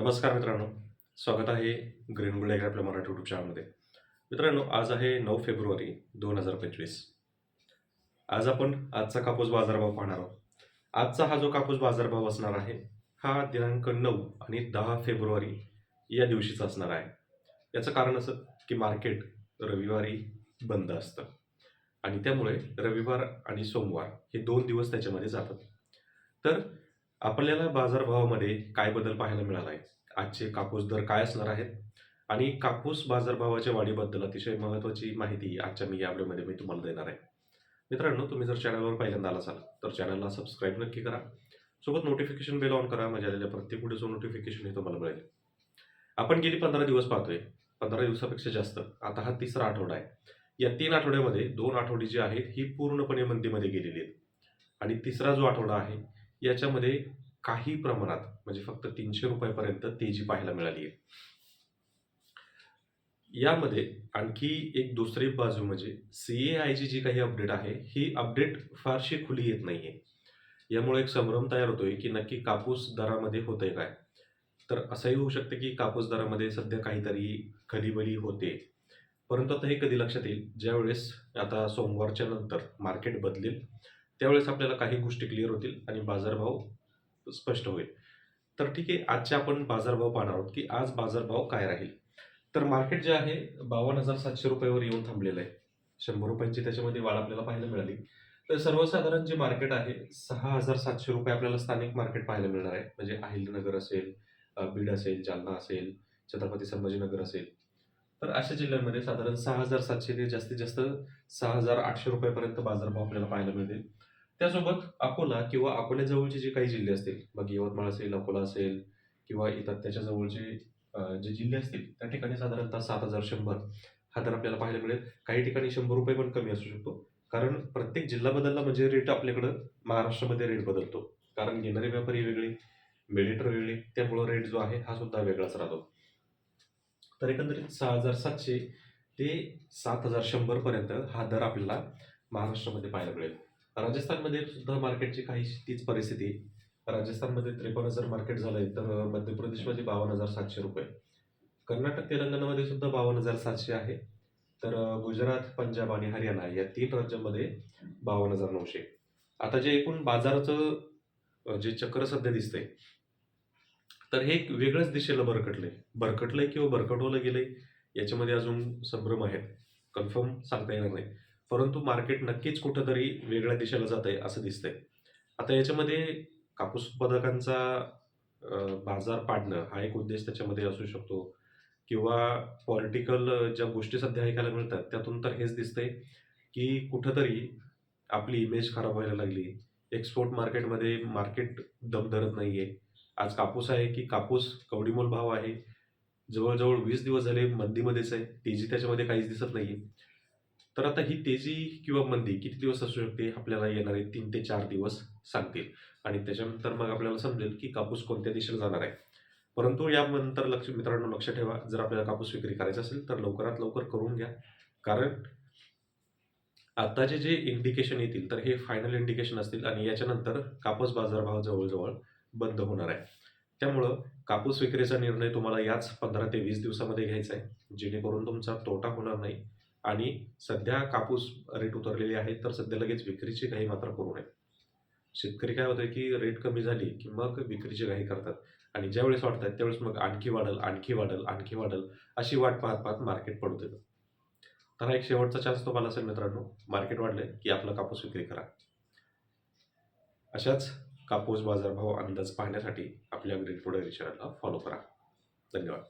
नमस्कार मित्रांनो. स्वागत आहे ग्रीन गुड आपल्या मराठी यूट्यूब चॅनलमध्ये मित्रांनो आज आहे नऊ फेब्रुवारी दोन हजार पंचवीस. आज आपण आजचा कापूस बाजारभाव पाहणार आहोत. आजचा हा जो कापूस बाजारभाव असणार आहे हा दिनांक नऊ आणि दहा फेब्रुवारी या दिवशीचा असणार आहे. याचं कारण असं की मार्केट रविवारी बंद असतं. आणि त्यामुळे रविवार आणि सोमवार हे दोन दिवस त्याच्यामध्ये जातात. तर आपल्याला बाजारभावामध्ये काय बदल पाहायला मिळाला आहे आजचे कापूस दर काय असणार आहेत? आणि कापूस बाजारभावाच्या वाढीबद्दल अतिशय महत्त्वाची माहिती आजच्या मी या व्हिडिओमध्ये मी तुम्हाला देणार आहे. मित्रांनो तुम्ही जर चॅनलवर पहिल्यांदा आला असाल तर चॅनलला सबस्क्राईब नक्की करा. सोबत नोटिफिकेशन बेल ऑन करा म्हणजे आलेल्या प्रत्येक व्हिडिओचं नोटिफिकेशन हे तुम्हाला मिळेल. आपण गेली पंधरा दिवस पाहतोय. पंधरा दिवसापेक्षा जास्त. आता हा तिसरा आठवडा आहे. या तीन आठवड्यामध्ये दोन आठवडी जी आहेत ही पूर्णपणे मंदीमध्ये गेलेली आहेत. आणि तिसरा जो आठवडा आहे याच्यामध्ये काही प्रमाणात म्हणजे फक्त तीनशे रुपयापर्यंत तेजी पाहायला मिळाली आहे. यामध्ये आणखी एक दुसरी बाजू म्हणजे सी ए आयची जी काही अपडेट आहे ही अपडेट फारशी खुली येत नाही आहे यामुळे एक संभ्रम तयार होतोय की नक्की कापूस दरामध्ये होतंय काय? तर असंही होऊ शकते की कापूस दरामध्ये सध्या काहीतरी खलीबली होते. परंतु आता हे कधी लक्षात येईल? ज्यावेळेस आता सोमवारच्या नंतर मार्केट बदलेल त्यावेळेस आपल्याला काही गोष्टी क्लिअर होतील आणि बाजारभाव स्पष्ट होईल. तर ठीक आहे आजचे आपण बाजारभाव पाहणार आहोत की आज बाजारभाव काय राहील. तर मार्केट जे आहे बावन्न हजार सातशे रुपयावर येऊन थांबलेलं आहे. शंभर रुपयांची त्याच्यामध्ये वाढ आपल्याला पाहायला मिळाली. तर सर्वसाधारण जे मार्केट आहे सहा हजार सातशे रुपये आपल्याला स्थानिक मार्केट पाहायला मिळणार आहे. म्हणजे अहिल्यानगर असेल बीड असेल जालना असेल छत्रपती संभाजीनगर असेल. तर अशा जिल्ह्यांमध्ये साधारण सहा हजार सातशे ते जास्तीत जास्त सहा हजार आठशे रुपयापर्यंत बाजारभाव आपल्याला पाहायला मिळतील. त्यासोबत अकोला किंवा अकोल्याजवळचे जे काही जिल्हे असतील मग यवतमाळ असेल अकोला असेल किंवा इतर त्याच्या जवळचे जे जिल्हे असतील त्या ठिकाणी साधारणतः सात हजार शंभर हा दर आपल्याला पाहायला मिळेल. काही ठिकाणी शंभर रुपये पण कमी असू शकतो. कारण प्रत्येक जिल्हा बदलला म्हणजे रेट आपल्याकडं महाराष्ट्रामध्ये रेट बदलतो. कारण घेणारे व्यापारी वेगळे मेडिटर वेगळे त्यामुळं रेट जो आहे हा सुद्धा वेगळाच राहतो. तर एकंदरीत सहा हजार सातशे ते सात हजार शंभरपर्यंत हा दर आपल्याला महाराष्ट्रामध्ये पाहायला मिळेल. राजस्थानमध्ये सुद्धा मार्केटची काही तीच परिस्थिती राजस्थानमध्ये त्रेपन्न हजार मार्केट झालंय तर मध्य प्रदेशमध्ये बावन्न हजार सातशे रुपये. कर्नाटक तेलंगणामध्ये सुद्धा बावन्न हजार सातशे आहे. तर गुजरात पंजाब आणि हरियाणा या तीन राज्यांमध्ये बावन्न हजार नऊशे. आता जे एकूण बाजाराचं जे चक्र सध्या दिसतंय तर हे एक वेगळ्याच दिशेला भरकटलंय. भरकटलंय किंवा भरकटवलं गेलंय याच्यामध्ये अजून संभ्रम आहेत. कन्फर्म सांगता येणार नाही. परंतु मार्केट नक्कीच कुठंतरी वेगळ्या दिशेला जात आहे असं दिसतंय. आता याच्यामध्ये कापूस उत्पादकांचा बाजार पाडणं हा एक उद्देश त्याच्यामध्ये असू शकतो किंवा पॉलिटिकल ज्या गोष्टी सध्या ऐकायला मिळतात त्यातून तर हेच दिसतंय की कुठंतरी आपली इमेज खराब व्हायला लागली. एक्सपोर्ट मार्केटमध्ये मार्केट दम धरत नाही आहे आज कापूस आहे की कापूस कवडीमोल भाव आहे. जवळजवळ वीस दिवस झाले मंदीमध्येच आहे. तेजी त्याच्यामध्ये काहीच दिसत नाही आहे तर आता ही तेजी किंवा मंदी किती दिवस असू शकते आपल्याला येणारे तीन ते चार दिवस सांगतील. आणि त्याच्यानंतर मग आपल्याला समजेल की कापूस कोणत्या दिशेला जाणार आहे. परंतु यानंतर लक्ष मित्रांनो लक्ष ठेवा. जर आपल्याला कापूस विक्री करायचा असेल तर लवकरात लवकर करून घ्या. कारण आताचे जे इंडिकेशन येतील तर हे फायनल इंडिकेशन असतील आणि याच्यानंतर कापूस बाजारभाव जवळजवळ बंद होणार आहे. त्यामुळं कापूस विक्रीचा निर्णय तुम्हाला याच पंधरा ते वीस दिवसामध्ये घ्यायचा आहे. जेणेकरून तुमचा तोटा होणार नाही. आणि सध्या कापूस रेट उतरलेले आहेत तर सध्या लगेच विक्रीची काही मात्र करू नये. शेतकरी काय होतं की रेट कमी झाली की मग विक्रीची घाई करतात. आणि ज्यावेळेस वाटतात त्यावेळेस मग आणखी वाढल आणखी वाढल आणखी वाढल अशी वाट पाहत पाहत मार्केट पडू देतं. तर हा एक शेवटचा चान्स तुम्हाला असेल मित्रांनो. मार्केट वाढलंय की आपला कापूस विक्री करा. अशाच कापूस बाजारभाव अंदाज पाहण्यासाठी आपल्या ग्रीन पुढे चॅनलला फॉलो करा. धन्यवाद.